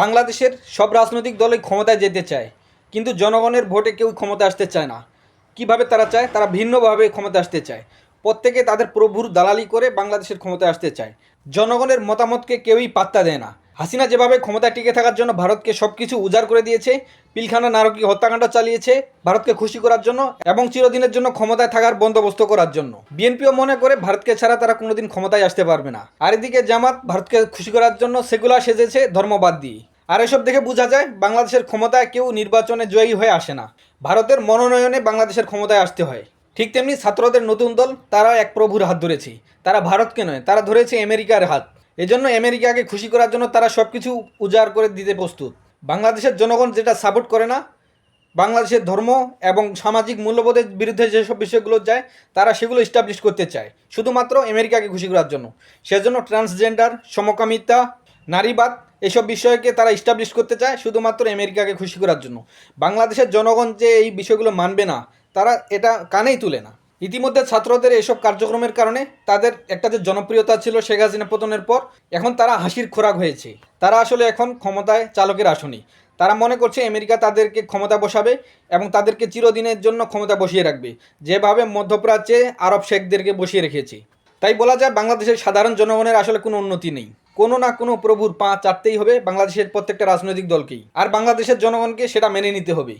বাংলাদেশের সব রাজনৈতিক দলই ক্ষমতায় যেতে চায়, কিন্তু জনগণের ভোটে কেউ ক্ষমতা আসতে চায় না। কীভাবে তারা চায়? তারা ভিন্নভাবে ক্ষমতা আসতে চায়। প্রত্যেকে তাদের প্রভুর দালালি করে বাংলাদেশের ক্ষমতায় আসতে চায়। জনগণের মতামতকে কেউই পাত্তা দেয় না। হাসিনা যেভাবে ক্ষমতায় টিকে থাকার জন্য ভারতকে সব কিছু উজাড় করে দিয়েছে, পিলখানা নারকী হত্যাকাণ্ড চালিয়েছে, ভারতকে খুশি করার জন্য এবং চিরদিনের জন্য ক্ষমতায় থাকার বন্দোবস্ত করার জন্য। বিএনপিও মনে করে ভারতকে ছাড়া তারা কোনোদিন ক্ষমতায় আসতে পারবে না। আর এদিকে জামাত ভারতকে খুশি করার জন্য সেগুলা সেজেছে ধর্মবাদ দিয়ে। আর এসব দেখে বোঝা যায়, বাংলাদেশের ক্ষমতায় কেউ নির্বাচনে জয়ী হয়ে আসে না। ভারতের মনোনয়নে বাংলাদেশের ক্ষমতায় আসতে হয়। ঠিক তেমনি ছাত্রদের নতুন দল তারা এক প্রভুর হাত ধরেছে। তারা ভারতকে নয়, তারা ধরেছে আমেরিকার হাত। এজন্য আমেরিকাকে খুশি করার জন্য তারা সব কিছু উজাড় করে দিতে প্রস্তুত। বাংলাদেশের জনগণ যেটা সাপোর্ট করে না, বাংলাদেশের ধর্ম এবং সামাজিক মূল্যবোধের বিরুদ্ধে যেসব বিষয়গুলো যায়, তারা সেগুলো স্টাবলিশ করতে চায়। শুধুমাত্র আমেরিকাকে খুশি করার জন্য। সেজন্য ট্রান্সজেন্ডার সমকামিতা, নারীবাদ, এসব বিষয়কে তারা স্টাবলিশ করতে চায় শুধুমাত্র আমেরিকাকে খুশি করার জন্য। বাংলাদেশের জনগণ যে এই বিষয়গুলো মানবে না, তারা এটা কানেই তুলে না। ইতিমধ্যে ছাত্রদের এসব কার্যক্রমের কারণে তাদের একটা যে জনপ্রিয়তা ছিল শেখ হাসিনা পতনের পর, এখন তারা হাসির খোরাক হয়েছে। তারা আসলে এখন ক্ষমতায় চালকের আসনি তারা মনে করছে আমেরিকা তাদেরকে ক্ষমতা বসাবে এবং তাদেরকে চিরদিনের জন্য ক্ষমতা বসিয়ে রাখবে। যেভাবে মধ্যপ্রাচ্যে আরব শেখদেরকে বসিয়ে রেখেছে। তাই বলা যায় বাংলাদেশের সাধারণ জনগণের আসলে কোনো উন্নতি নেই। কোনো না কোনো প্রভুর পা চাটতেই হবে বাংলাদেশের প্রত্যেকটা রাজনৈতিক দলকেই। আর বাংলাদেশের জনগণকে সেটা মেনে নিতে হবে।